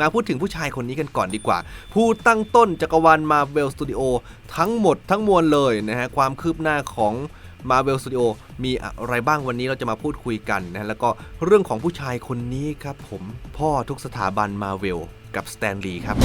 มาพูดถึงผู้ชายคนนี้กันก่อนดีกว่า ผู้ตั้งต้นจักรวาลมาเวลสตูดิโอทั้งหมดทั้งมวลเลยนะฮะ ความคืบหน้าของ Marvel Studio มีอะไรบ้างวันนี้เราจะมาพูดคุยกันนะแล้วก็เรื่องของผู้ชายคนนี้ครับผมพ่อทุกสถาบัน Marvel กับสแตนลีย์ครับ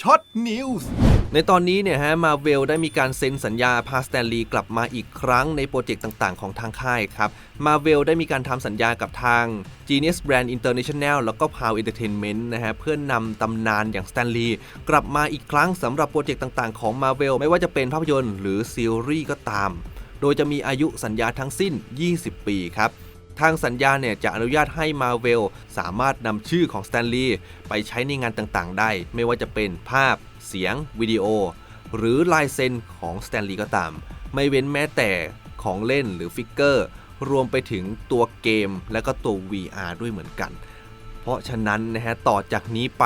ช็อตนิวส์ในตอนนี้เนี่ยฮะมาเวลได้มีการเซ็นสัญญาพาสแตนลีกลับมาอีกครั้งในโปรเจกต์ต่างๆ ของทางค่ายครับมาเวลได้มีการทำสัญญากับทาง Genius Brand International แล้วก็ Pow Entertainment นะฮะเพื่อนนำตำนานอย่างสแตนลีย์กลับมาอีกครั้งสำหรับโปรเจกต์ต่างๆ ของ Marvel ไม่ว่าจะเป็นภาพยนตร์หรือซีรีส์ก็ตาม โดยจะมีอายุสัญญาทั้งสิ้น 20 ปีครับ ทางสัญญาเนี่ยจะอนุญาตให้ Marvel สามารถนำชื่อของ s t a n l e y ไปใช้ในงานต่างๆ ได้ ไม่ว่าจะเป็นภาพ เสียง วิดีโอ หรือลายเซ็นของ s t a n l e y ก็ตาม ไม่เว้นแม้แต่ของเล่นหรือฟิกเกอร์ รวมไปถึงตัวเกมและก็ตัว VR ด้วยเหมือนกัน เพราะฉะนั้นนะฮะต่อจากนี้ไป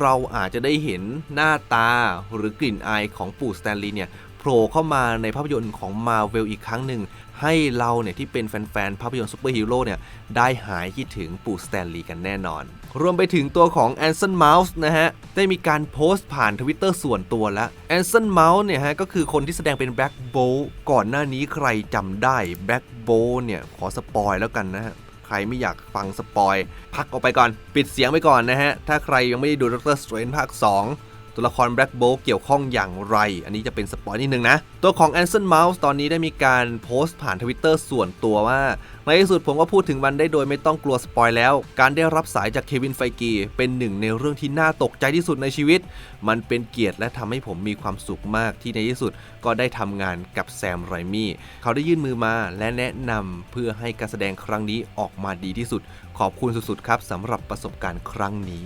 เราอาจจะได้เห็นหน้าตาหรือกลิ่นอายของปู่สแตนลีย์เนี่ย โผล่เข้ามาในภาพยนตร์ของ Marvel อีกครั้งหนึ่ง ให้เราเนี่ยที่เป็นแฟนๆภาพยนตร์ซูเปอร์ฮีโร่เนี่ยได้หายคิดถึงปู่สแตนลีย์กันแน่นอน รวมไปถึงตัวของแอนเซนเมาส์นะฮะ ได้มีการโพสต์ผ่านทวิตเตอร์ส่วนตัวแล้วแอนเซนเมาส์เนี่ยฮะ ก็คือคนที่แสดงเป็นแบ็ k โบก่อนหน้านี้ใครจำได้แบ็ k โบเนี่ยขอสปอยแล้วกันนะฮะใครไม่อยากฟังสปอย พักออกไปก่อน ปิดเสียงไปก่อนนะฮะ ถ้าใครยังไม่ได้ดูด็อกเตอร์สเตรนภาค 2 ตัวละคร Black Bolt เกี่ยวข้องอย่างไร อันนี้จะเป็นสปอยนิดนึงนะ ตัวของ a n s o n Mouse ตอนนี้ได้มีการโพสต์ผ่านทวิตเตอร์ส่วนตัวว่าในที่สุดผมก็พูดถึงมันได้โดยไม่ต้องกลัวสปอยแล้ว การได้รับสายจากเควินไฟกีเป็นหนึ่งในเรื่องที่น่าตกใจที่สุดในชีวิต มันเป็นเกียรติและทำให้ผมมีความสุขมากที่ในที่สุดก็ได้ทำงานกับแซมไรมี่เขาได้ยื่นมือมาและแนะนำเพื่อให้การแสดงครั้งนี้ออกมาดีที่สุด ขอบคุณสุดๆครับสำหรับประสบการณ์ครั้งนี้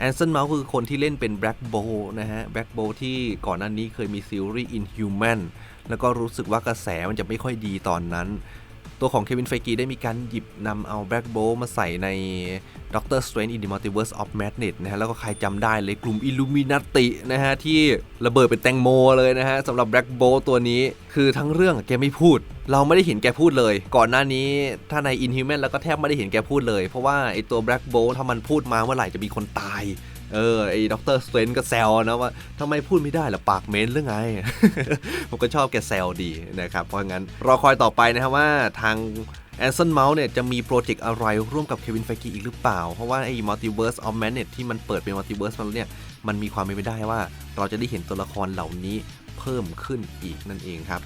แอนเซนเมาส์คือคนที่เล่นเป็นแบล็กโบนะฮะแบล็กโบที่ก่อนหน้านี้เคยมีซีรีส์ Inhuman แล้วก็รู้สึกว่ากระแสมันจะไม่ค่อยดีตอนนั้น ตัวของเควินไฟกีได้มีการหยิบนำเอาแบล็กโบมาใส่ใน Doctor Strange in the Multiverse of Madness นะฮะ แล้วก็ใครจำได้เลยกลุ่ม Illuminati นะฮะ ที่ระเบิดเป็นแตงโมเลยนะฮะสำหรับแบล็กโบตัวนี้ คือทั้งเรื่องแกไม่พูด เราไม่ได้เห็นแกพูดเลย ก่อนหน้านี้ถ้าใน Inhuman แล้วก็แทบไม่ได้เห็นแกพูดเลย เพราะว่าไอตัว Black Bolt ถ้ามันพูดมาเมื่อไหร่จะมีคนตาย เออไอ้ด็อกเตอร์สเตรนก็แซวนะว่าทำไมพูดไม่ได้ล่ะปากเม้นหรือไง ผมก็ชอบแกแซวดีนะครับ เพราะงั้นรอคอยต่อไปนะครับว่าทางแอนซ n นเมาส์เนี่ยจะมีโปรเจกต์อะไรร่วมกับเควินไฟกีอีกหรือเปล่า เพราะว่าไอ้ Multiverse of Madness ที่มันเปิดเป็น Multiverse มาแล้วเนี่ย มันมีความเป็นไปได้ว่าเราจะได้เห็นตัวละครเหล่านี้เพิ่มขึ้นอีกนั่นเองครับ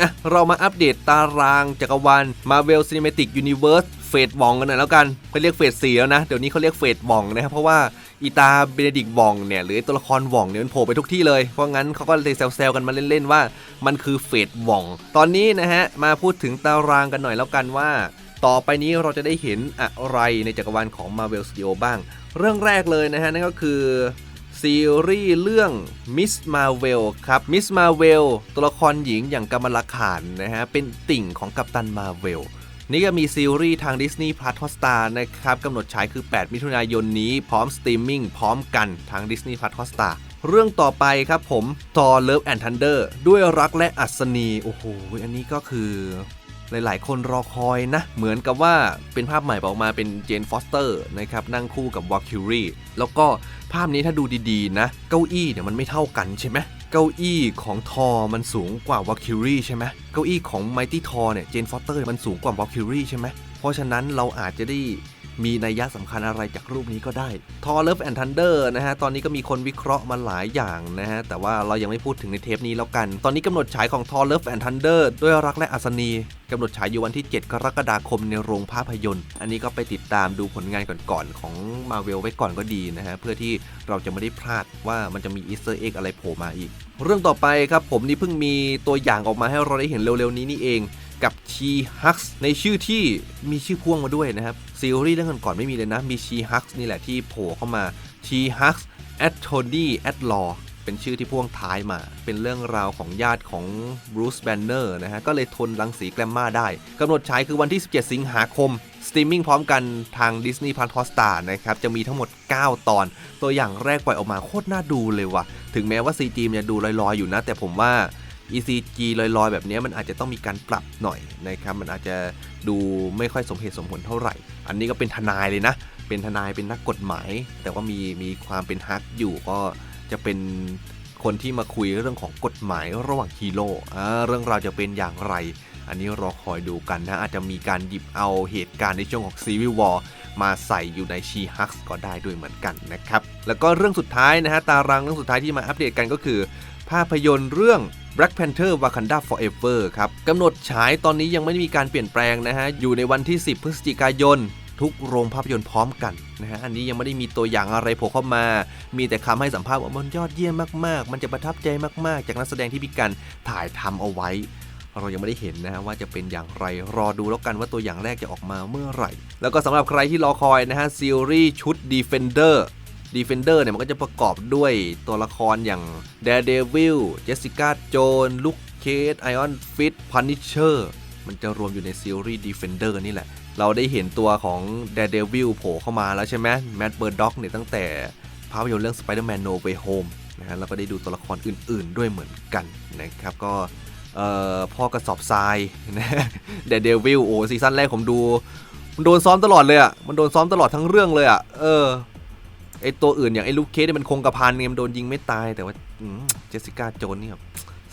อะเรามาอัปเดตตารางจักรวาล Marvel Cinematic Universe เฟสบองกันหน่อยแล้วกันเขาเรียกเฟสสี่แล้วนะ เดี๋ยวนี้เขาเรียกเฟสบองนะครับ เพราะว่าอีตาเบเนดิกบองเนี่ยหรือตัวละครบองเนี่ยมันโผล่ไปทุกที่เลย เพราะงั้นเขาก็เลยแซวๆกันมาเล่นๆว่า มันคือเฟสบอง ตอนนี้นะฮะมาพูดถึงตารางกันหน่อยแล้วกันว่า ต่อไปนี้เราจะได้เห็นอะไรในจักรวาลของ Marvel Studio บ้าง เรื่องแรกเลยนะฮะนั่นก็คือซีรีส์เรื่อง Miss Marvel ครับ Miss Marvel ตัวละครหญิงอย่างกำมลาขานนะฮะเป็นติ่งของกัปตันมาเวล นี่ก็มีซีรีส์ทาง Disney Plus Hotstar นะครับกำหนดฉายคือ 8 มิถุนายนนี้พร้อมสตรีมมิ่งพร้อมกันทาง Disney Plus Hotstar เรื่องต่อไปครับผม Thor Love and Thunder ด้วยรักและอัศนี โอ้โห อันนี้ก็คือหลายๆ คนรอคอยนะ เหมือนกับว่าเป็นภาพใหม่ออกมาเป็นเจนฟอสเตอร์นะครับ นั่งคู่กับวอลคิวรีแล้วก็ภาพนี้ถ้าดูดี ๆ นะ เก้าอี้เนี่ยมันไม่เท่ากันใช่ไหม เก้าอี้ของทอมันสูงกว่าวอลคิวรี่ใช่ไหมเก้าอี้ของไมตี้ทอเนี่ยเจนฟอสเตอร์มันสูงกว่าวอลคิวรี่ใช่ไหมเพราะฉะนั้นเราอาจจะได้ มีนัยยะสำคัญอะไรจากรูปนี้ก็ได้ทอ Love and Thunder นะฮะ ตอนนี้ก็มีคนวิเคราะห์มาหลายอย่างนะฮะ แต่ว่าเรายังไม่พูดถึงในเทปนี้แล้วกัน ตอนนี้กำหนดฉายของทอ Love and Thunder ด้วยรักและอัศนีกำหนดฉายอยู่วันที่ 7 กรกฎาคมในโรงภาพยนตร์ อันนี้ก็ไปติดตามดูผลงานก่อนๆของ Marvel ไว้ก่อนก็ดีนะฮะ เพื่อที่เราจะไม่ได้พลาดว่ามันจะมีอีสเตอร์เอ็กอะไรโผล่มาอีก เรื่องต่อไปครับผมนี่เพิ่งมีตัวอย่างออกมาให้เราได้เห็นเร็วๆนี้นี่เอง กับชีฮักส์ในชื่อที่มีชื่อพ่วงมาด้วยนะครับ ซีรีส์เรื่องก่อนๆไม่มีเลยนะ มีชีฮักส์นี่แหละที่โผล่เข้ามาชีฮักส์แอดโทนี่แอดลอเป็นชื่อที่พ่วงท้ายมา เป็นเรื่องราวของญาติของบรูซแบนเนอร์นะฮะ ก็เลยทนรังสีแกลมมาได้กำหนดฉายคือวันที่ 17 สิงหาคม สตรีมมิ่งพร้อมกันทาง Disney Plus Hotstar นะครับ จะมีทั้งหมด 9 ตอน ตัวอย่างแรกปล่อยออกมาโคตรน่าดูเลยว่ะ ถึงแม้ว่า CG มันจะดูลอยๆ อยู่นะ แต่ผมว่า ECG ลอยๆ แบบนี้มันอาจจะต้องมีการปรับหน่อยนะครับ มันอาจจะดูไม่ค่อยสมเหตุสมผลเท่าไหร่ อันนี้ก็เป็นทนายเลยนะ เป็นทนายเป็นนักกฎหมาย แต่ว่ามีมีความเป็นฮักอยู่ก็จะเป็นคนที่มาคุยเรื่องของกฎหมายระหว่างฮีโร่เรื่องราวจะเป็นอย่างไร อันนี้รอคอยดูกันนะ อาจจะมีการหยิบเอาเหตุการณ์ในช่วงของ Civil War มาใส่อยู่ในชีฮักก็ได้ด้วยเหมือนกันนะครับ แล้วก็เรื่องสุดท้ายนะฮะ ตารางเรื่องสุดท้ายที่มาอัปเดตกันก็คือ ภาพยนตร์เรื่อง Black Panther Wakanda Forever ครับกำหนดฉายตอนนี้ยังไม่มีการเปลี่ยนแปลงนะฮะ อยู่ในวันที่ 10 พฤศจิกายน ทุกโรงภาพยนตร์พร้อมกันนะฮะ อันนี้ยังไม่ได้มีตัวอย่างอะไรโผล่เข้ามา มีแต่คำให้สัมภาษณ์ว่ามันยอดเยี่ยมมากๆ มันจะประทับใจมากๆ จากนักแสดงที่มีการถ่ายทำเอาไว้ เรายังไม่ได้เห็นนะฮะว่าจะเป็นอย่างไร รอดูแล้วกันว่าตัวอย่างแรกจะออกมาเมื่อไหร่ แล้วก็สำหรับใครที่รอคอยนะฮะซีรีส์ชุด Defender Defender เนี่ยมันก็จะประกอบด้วยตัวละครอย่าง Daredevil Jessica Jones Luke Cage Iron Fist Punisher มันจะรวมอยู่ในซีรีส์ Defender นี่แหละ เราได้เห็นตัวของ Daredevil โผล่เข้ามาแล้วใช่ไหม Matt Murdock เนี่ยตั้งแต่ภาพยนตร์เรื่อง Spider-Man No Way Home นะฮะแล้วก็ได้ดูตัวละครอื่นๆด้วยเหมือนกันนะครับก็พ่อกระสอบทรายนะเดเดวิลโอ้ซีซั่นแรกผมดู มันโดนซ้อมตลอดเลยอะ มันโดนซ้อมตลอดทั้งเรื่องเลยอะ เออ ไอตัวอื่นอย่างไอลูกเคสเนี่ยมันคงกระพันไงมันโดนยิงไม่ตายแต่ว่าเจสสิก้าโจนนี่แบบ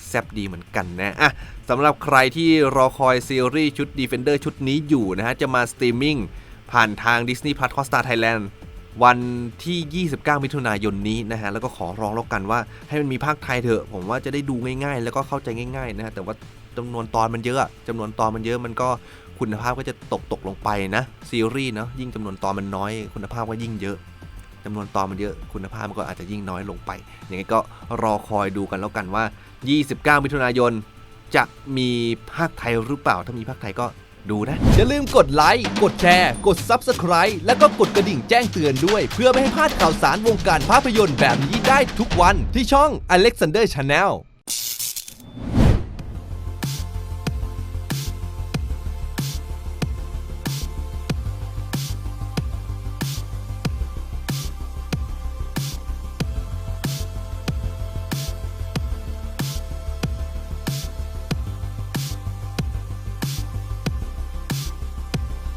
แซบดีเหมือนกันนะอะสำหรับใครที่รอคอยซีรีส์ชุด Defender ชุดนี้อยู่นะฮะ จะมาสตรีมมิ่งผ่านทาง Disney Plus Hotstar Thailand วันที่ 29 มิถุนายนนี้นะฮะ แล้วก็ขอร้องแล้วกันว่าให้มันมีภาคไทยเถอะ ผมว่าจะได้ดูง่ายๆ แล้วก็เข้าใจง่ายๆนะฮะ แต่ว่าจำนวนตอนมันเยอะอะจำนวนตอนมันเยอะมันก็คุณภาพก็จะตกตกลงไปนะซีรีส์เนาะยิ่งจำนวนตอนมันน้อยคุณภาพก็ยิ่งเยอะ จำนวนตอนมันเยอะคุณภาพมันก็อาจจะยิ่งน้อยลงไปอย่างนี้ก็รอคอยดูกันแล้วกันว่า 29 มิถุนายน จะมีภาคไทยหรือเปล่า ถ้ามีภาคไทยก็ดูนะ อย่าลืมกดไลค์ กดแชร์ กด Subscribe แล้วก็กดกระดิ่งแจ้งเตือนด้วย เพื่อไม่ให้พลาดข่าวสารวงการภาพยนตร์แบบนี้ได้ทุกวันที่ช่อง Alexander Channel